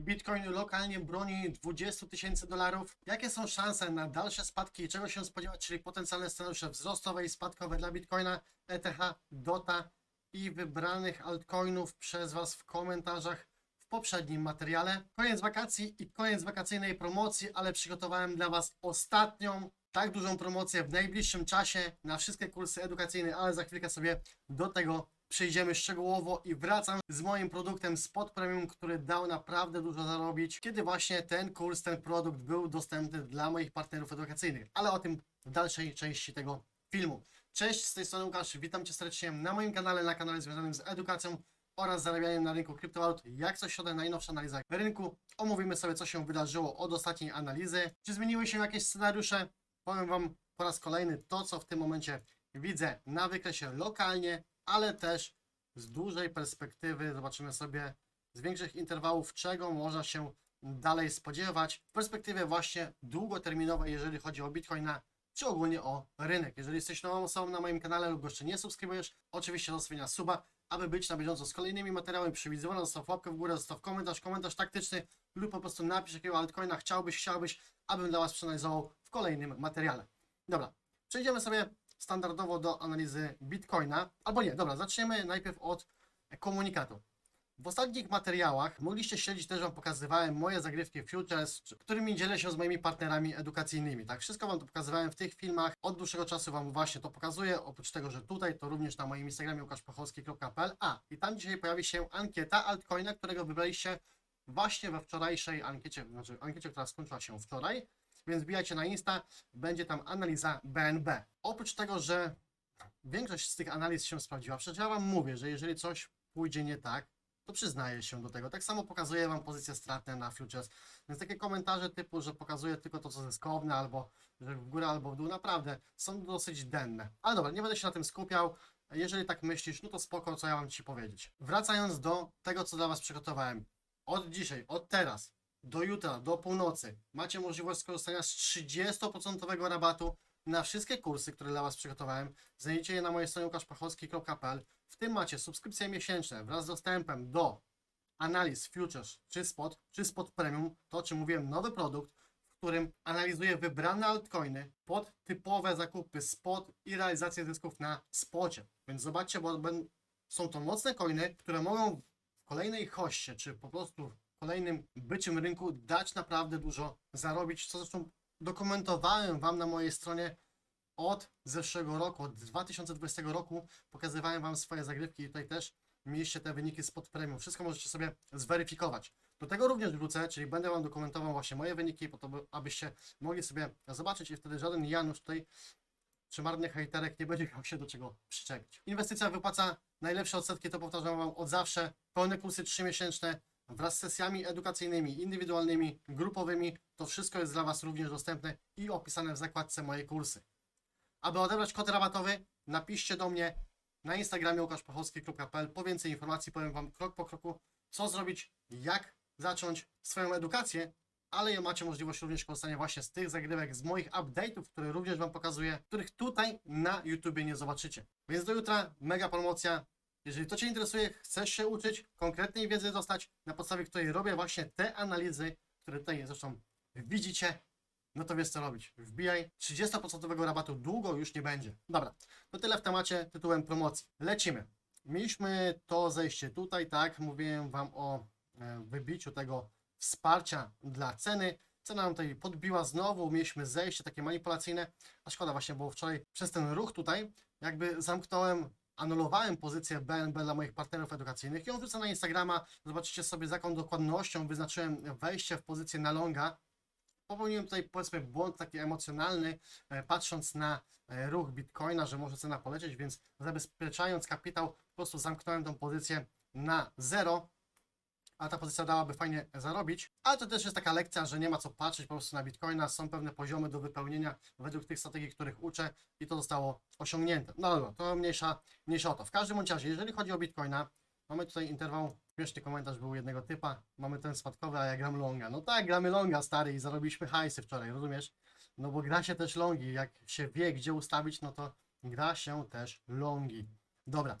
Bitcoin lokalnie broni 20 tysięcy dolarów. Jakie są szanse na dalsze spadki i czego się spodziewać, czyli potencjalne scenariusze wzrostowe i spadkowe dla Bitcoina, ETH, DOTA i wybranych altcoinów przez Was w komentarzach w poprzednim materiale. Koniec wakacji i koniec wakacyjnej promocji, ale przygotowałem dla Was ostatnią tak dużą promocję w najbliższym czasie na wszystkie kursy edukacyjne, ale za chwilkę sobie do tego przejdziemy szczegółowo i wracam z moim produktem Spot Premium, który dał naprawdę dużo zarobić, kiedy właśnie ten kurs, ten produkt był dostępny dla moich partnerów edukacyjnych, ale o tym w dalszej części tego filmu. Cześć, z tej strony Łukasz, witam Cię serdecznie na moim kanale, na kanale związanym z edukacją oraz zarabianiem na rynku kryptowalut. Jak coś środę, najnowsza analiza rynku. Omówimy sobie, co się wydarzyło od ostatniej analizy. Czy zmieniły się jakieś scenariusze? Powiem Wam po raz kolejny to, co w tym momencie widzę na wykresie lokalnie, ale też z dużej perspektywy. Zobaczymy sobie z większych interwałów, czego można się dalej spodziewać w perspektywie właśnie długoterminowej, jeżeli chodzi o Bitcoina, czy ogólnie o rynek. Jeżeli jesteś nową osobą na moim kanale lub jeszcze nie subskrybujesz, oczywiście zostawienia suba, aby być na bieżąco z kolejnymi materiałami przewidywane, zostaw łapkę w górę, zostaw komentarz, komentarz taktyczny lub po prostu napisz jakiego altcoina chciałbyś, chciałbyś, abym dla Was przeanalizował w kolejnym materiale. Dobra, przejdziemy sobie standardowo do analizy Bitcoina, albo nie, dobra, zaczniemy najpierw od komunikatu. W ostatnich materiałach mogliście śledzić, też Wam pokazywałem moje zagrywki Futures, którymi dzielę się z moimi partnerami edukacyjnymi. Tak, wszystko Wam to pokazywałem w tych filmach. Od dłuższego czasu Wam właśnie to pokazuję. Oprócz tego, że tutaj, to również na moim Instagramie łukaszpachowski.pl. A, i tam dzisiaj pojawi się ankieta altcoina, którego wybraliście właśnie we wczorajszej ankiecie, znaczy ankiecie, która skończyła się wczoraj. Więc wbijajcie na Insta, będzie tam analiza BNB. Oprócz tego, że większość z tych analiz się sprawdziła, przecież ja Wam mówię, że jeżeli coś pójdzie nie tak, to się do tego. Tak samo pokazuję Wam pozycje stratne na futures. Więc takie komentarze typu, że pokazuję tylko to, co zyskowne, albo że w górę, albo w dół, naprawdę są dosyć denne. Ale dobra, nie będę się na tym skupiał. Jeżeli tak myślisz, no to spoko, co ja mam Ci powiedzieć. Wracając do tego, co dla Was przygotowałem. Od dzisiaj, od teraz, do jutra, do północy macie możliwość skorzystania z 30% rabatu na wszystkie kursy, które dla Was przygotowałem. Znajdziecie je na mojej stronie łukaszpachowski.pl. W tym macie subskrypcje miesięczne wraz z dostępem do analiz futures, czy spot, czy spot premium. To, o czym mówiłem, nowy produkt, w którym analizuję wybrane altcoiny pod typowe zakupy spot i realizację zysków na spocie. Więc zobaczcie, bo są to mocne coiny, które mogą w kolejnej hoście, czy po prostu w kolejnym byciem rynku dać naprawdę dużo zarobić, co zresztą dokumentowałem Wam na mojej stronie od zeszłego roku, od 2020 roku pokazywałem Wam swoje zagrywki i tutaj też mieliście te wyniki spod premium. Wszystko możecie sobie zweryfikować. Do tego również wrócę, czyli będę Wam dokumentował właśnie moje wyniki, po to, by- abyście mogli sobie zobaczyć i wtedy żaden Janusz tutaj czy marny hejterek nie będzie miał się do czego przyczepić. Inwestycja wypłaca najlepsze odsetki, to powtarzam Wam od zawsze. Pełne kursy 3-miesięczne wraz z sesjami edukacyjnymi, indywidualnymi, grupowymi. To wszystko jest dla Was również dostępne i opisane w zakładce moje kursy. Aby odebrać kod rabatowy, napiszcie do mnie na Instagramie łukaszpachowski.pl. Po więcej informacji powiem Wam krok po kroku, co zrobić, jak zacząć swoją edukację, ale macie możliwość również korzystania właśnie z tych zagrywek, z moich update'ów, które również Wam pokazuję, których tutaj na YouTubie nie zobaczycie. Więc do jutra mega promocja. Jeżeli to Cię interesuje, chcesz się uczyć, konkretnej wiedzy dostać, na podstawie której robię właśnie te analizy, które tutaj zresztą widzicie, no to wiesz co robić. Wbijaj. 30% rabatu długo już nie będzie. Dobra, to tyle w temacie tytułem promocji. Lecimy. Mieliśmy to zejście tutaj, tak? Mówiłem Wam o e, wybiciu tego wsparcia dla ceny. Cena nam tutaj podbiła znowu, mieliśmy zejście takie manipulacyjne, a szkoda właśnie, bo wczoraj przez ten ruch tutaj jakby zamknąłem, anulowałem pozycję BNB dla moich partnerów edukacyjnych i on wrzucę na Instagrama, zobaczycie sobie z jaką dokładnością wyznaczyłem wejście w pozycję na longa, popełniłem tutaj powiedzmy błąd taki emocjonalny, e, patrząc na e, ruch Bitcoina, że może cena polecieć, więc zabezpieczając kapitał, po prostu zamknąłem tą pozycję na zero, a ta pozycja dałaby fajnie zarobić. Ale to też jest taka lekcja, że nie ma co patrzeć po prostu na Bitcoina, są pewne poziomy do wypełnienia według tych strategii, których uczę i to zostało osiągnięte. No dobra, to mniejsza, mniejsza o to. W każdym razie, jeżeli chodzi o Bitcoina, mamy tutaj interwał, śmieszny komentarz był jednego typa, mamy ten spadkowy, a ja gram longa. No tak, gramy longa, stary, i zarobiliśmy hajsy wczoraj, rozumiesz? No bo gra się też longi, jak się wie, gdzie ustawić, no to gra się też longi. Dobra,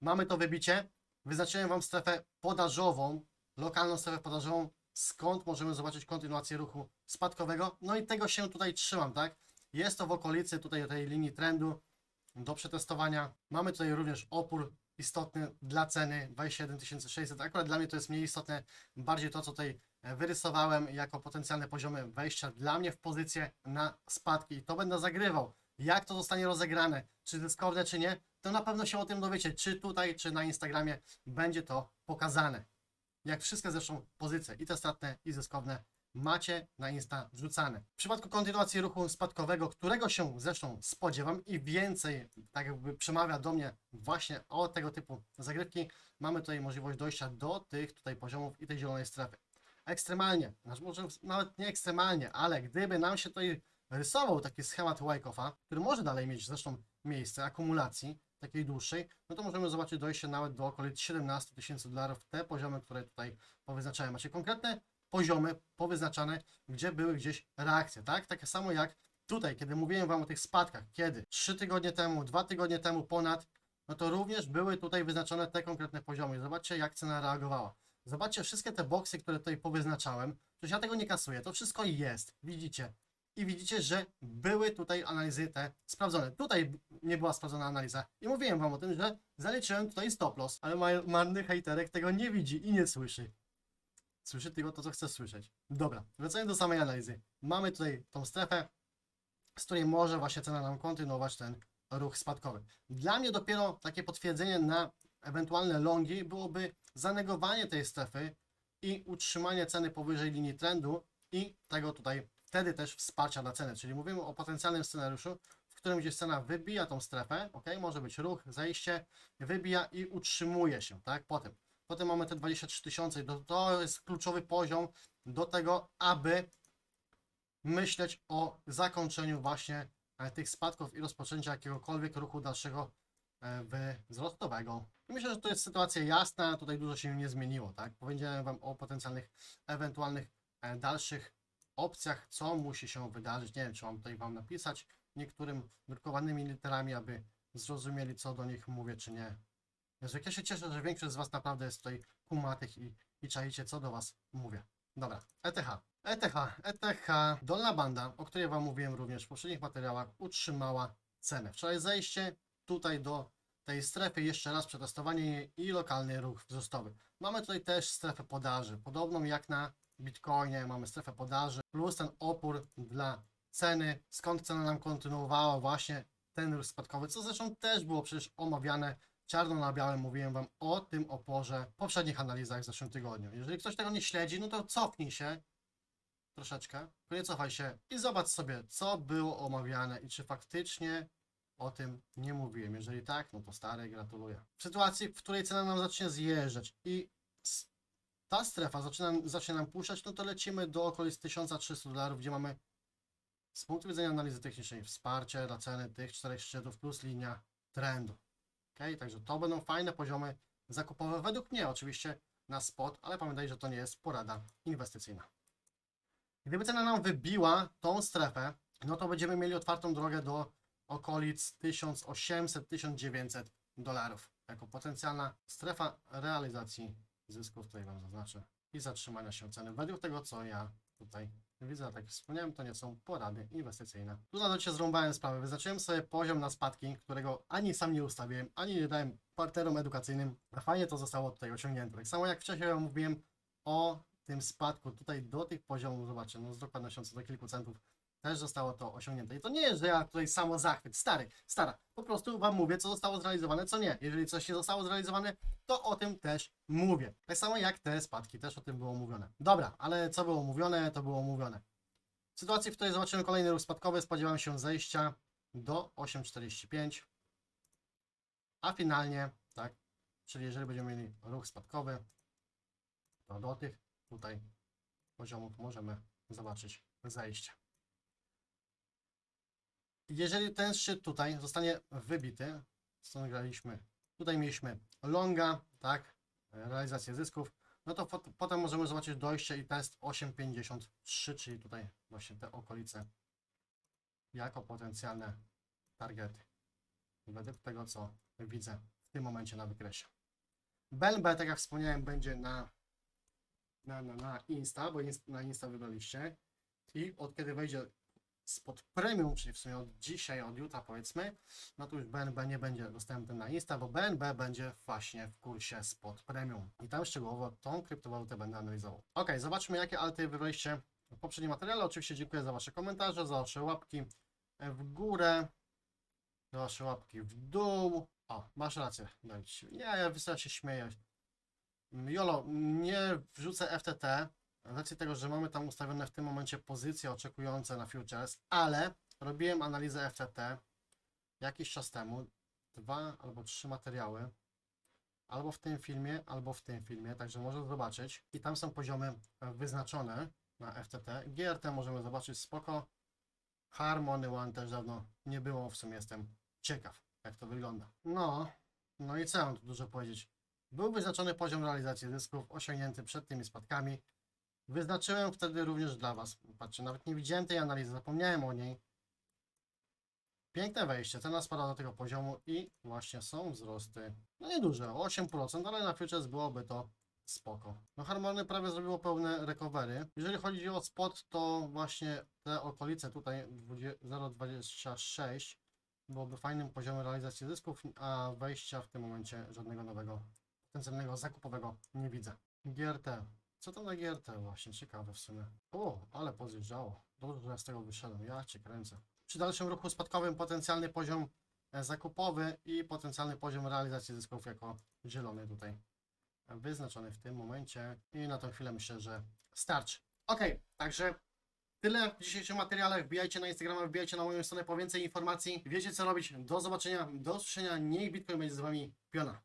mamy to wybicie, wyznaczyłem Wam strefę podażową, lokalną strefę podażową skąd możemy zobaczyć kontynuację ruchu spadkowego. No i tego się tutaj trzymam, tak? Jest to w okolicy tutaj tej linii trendu do przetestowania. Mamy tutaj również opór istotny dla ceny 27 600. Akurat dla mnie to jest mniej istotne, bardziej to, co tutaj e, wyrysowałem jako potencjalne poziomy wejścia dla mnie w pozycję na spadki i to będę zagrywał. Jak to zostanie rozegrane, czy zyskowne, czy nie, to na pewno się o tym dowiecie, czy tutaj, czy na Instagramie będzie to pokazane. Jak wszystkie zresztą pozycje, i te stratne, i zyskowne, macie na Insta wrzucane. W przypadku kontynuacji ruchu spadkowego, którego się zresztą spodziewam i więcej tak jakby przemawia do mnie właśnie o tego typu zagrywki, mamy tutaj możliwość dojścia do tych tutaj poziomów i tej zielonej strefy. Ekstremalnie, znaczy może nawet nie ekstremalnie, ale gdyby nam się tutaj rysował taki schemat Wyckoff'a, który może dalej mieć zresztą miejsce akumulacji takiej dłuższej, no to możemy zobaczyć dojście nawet do okolic 17 tysięcy dolarów, te poziomy, które tutaj powyznaczałem. Macie konkretne poziomy powyznaczane, gdzie były gdzieś reakcje, tak? Takie samo jak tutaj, kiedy mówiłem Wam o tych spadkach, kiedy 3 tygodnie temu, 2 tygodnie temu ponad, no to również były tutaj wyznaczone te konkretne poziomy. Zobaczcie, jak cena reagowała. Zobaczcie wszystkie te boksy, które tutaj powyznaczałem. Przecież ja tego nie kasuję, to wszystko jest, widzicie. I widzicie, że były tutaj analizy te sprawdzone. Tutaj nie była sprawdzona analiza. I mówiłem Wam o tym, że zaliczyłem tutaj stop loss, ale ma- marny hejterek tego nie widzi i nie słyszy. Słyszy tylko to, co chce słyszeć. Dobra, wracając do samej analizy. Mamy tutaj tą strefę, z której może właśnie cena nam kontynuować ten ruch spadkowy. Dla mnie dopiero takie potwierdzenie na ewentualne longi byłoby zanegowanie tej strefy i utrzymanie ceny powyżej linii trendu i tego tutaj wtedy też wsparcia dla ceny. Czyli mówimy o potencjalnym scenariuszu, w którym gdzieś cena wybija tą strefę, ok, może być ruch, zejście, wybija i utrzymuje się, tak, potem. Potem mamy te 23 tysiące, to, jest kluczowy poziom do tego, aby myśleć o zakończeniu właśnie e, tych spadków i rozpoczęcia jakiegokolwiek ruchu dalszego e, wzrostowego. Myślę, że to jest sytuacja jasna, tutaj dużo się nie zmieniło, tak? Powiedziałem Wam o potencjalnych, ewentualnych e, dalszych opcjach, co musi się wydarzyć. Nie wiem, czy mam tutaj Wam napisać niektórym drukowanymi literami, aby zrozumieli, co do nich mówię, czy nie. Jezu, ja się cieszę, że większość z Was naprawdę jest tutaj kumatych i, i czaicie, co do Was mówię. Dobra, ETH. ETH, ETH, dolna banda, o której Wam mówiłem również w poprzednich materiałach, utrzymała cenę. Wczoraj zejście tutaj do tej strefy, jeszcze raz przetestowanie jej i lokalny ruch wzrostowy. Mamy tutaj też strefę podaży, podobną jak na Bitcoinie, mamy strefę podaży, plus ten opór dla ceny, skąd cena nam kontynuowała właśnie ten ruch spadkowy, co zresztą też było przecież omawiane czarno na białym mówiłem Wam o tym oporze w poprzednich analizach w zeszłym tygodniu. Jeżeli ktoś tego nie śledzi, no to cofnij się troszeczkę, nie cofaj się i zobacz sobie, co było omawiane i czy faktycznie o tym nie mówiłem. Jeżeli tak, no to stary, gratuluję. W sytuacji, w której cena nam zacznie zjeżdżać i ta strefa zaczyna, zacznie nam puszczać, no to lecimy do okolic 1300 dolarów, gdzie mamy z punktu widzenia analizy technicznej wsparcie dla ceny tych czterech szczytów plus linia trendu. Ok, także to będą fajne poziomy zakupowe, według mnie oczywiście na spot, ale pamiętaj, że to nie jest porada inwestycyjna. Gdyby cena nam wybiła tą strefę, no to będziemy mieli otwartą drogę do okolic 1800-1900 dolarów jako potencjalna strefa realizacji zysków, tutaj Wam zaznaczę, i zatrzymania się ceny. Według tego, co ja tutaj widzę, tak jak wspomniałem, to nie są porady inwestycyjne. Tu na docie zrąbałem sprawę. Wyznaczyłem sobie poziom na spadki, którego ani sam nie ustawiłem, ani nie dałem partnerom edukacyjnym, a fajnie to zostało tutaj osiągnięte. Tak samo jak wcześniej mówiłem o tym spadku tutaj do tych poziomów, zobaczcie, no z dokładnością co do kilku centów też zostało to osiągnięte. I to nie jest, że ja tutaj samo zachwyt, stary, stara. Po prostu Wam mówię, co zostało zrealizowane, co nie. Jeżeli coś nie zostało zrealizowane, to o tym też mówię. Tak samo jak te spadki, też o tym było mówione. Dobra, ale co było mówione, to było mówione. W sytuacji, w której zobaczymy kolejny ruch spadkowy, spodziewam się zejścia do 8,45. A finalnie, tak, czyli jeżeli będziemy mieli ruch spadkowy, to do tych tutaj poziomów możemy zobaczyć zejście. Jeżeli ten szczyt tutaj zostanie wybity, stąd graliśmy, tutaj mieliśmy longa, tak, realizację zysków, no to pot- potem możemy zobaczyć dojście i test 8,53, czyli tutaj właśnie te okolice jako potencjalne targety. Według tego, co widzę w tym momencie na wykresie. BNB, tak jak wspomniałem, będzie na na, na, na Insta, bo na Insta wybraliście. I od kiedy wejdzie spod premium, czyli w sumie od dzisiaj, od jutra powiedzmy, no to już BNB nie będzie dostępny na Insta, bo BNB będzie właśnie w kursie spod premium. I tam szczegółowo tą kryptowalutę będę analizował. Ok, zobaczmy jakie alty wybraliście w poprzednim materiale. Oczywiście dziękuję za Wasze komentarze, za Wasze łapki w górę, za Wasze łapki w dół. O, masz rację. Nie, ja wystarczy się śmieję. Jolo, nie wrzucę FTT, racji tego, że mamy tam ustawione w tym momencie pozycje oczekujące na futures, ale robiłem analizę FTT jakiś czas temu, dwa albo trzy materiały, albo w tym filmie, albo w tym filmie, także można zobaczyć i tam są poziomy e, wyznaczone na FTT. GRT możemy zobaczyć spoko, Harmony One też dawno nie było, w sumie jestem ciekaw, jak to wygląda. No, no i co mam tu dużo powiedzieć. Był wyznaczony poziom realizacji zysków osiągnięty przed tymi spadkami. Wyznaczyłem wtedy również dla Was. Patrzcie, nawet nie widziałem tej analizy, zapomniałem o niej. Piękne wejście, cena spada do tego poziomu i właśnie są wzrosty. No nieduże, o 8%, ale na futures byłoby to spoko. No Harmony prawie zrobiło pełne recovery. Jeżeli chodzi o spot, to właśnie te okolice tutaj 20 0,26 byłoby fajnym poziomem realizacji zysków, a wejścia w tym momencie żadnego nowego potencjalnego zakupowego nie widzę. GRT. Co to na GRT właśnie? Ciekawe w sumie. O, ale pozjeżdżało. Ja z tego wyszedłem. Ja cię kręcę. Przy dalszym ruchu spadkowym potencjalny poziom e, zakupowy i potencjalny poziom realizacji zysków jako zielony tutaj wyznaczony w tym momencie. I na tę chwilę myślę, że starczy. Ok, także tyle w dzisiejszym materiale. Wbijajcie na Instagrama, wbijajcie na moją stronę po więcej informacji. Wiecie co robić. Do zobaczenia, do usłyszenia. Niech Bitcoin będzie z Wami piona.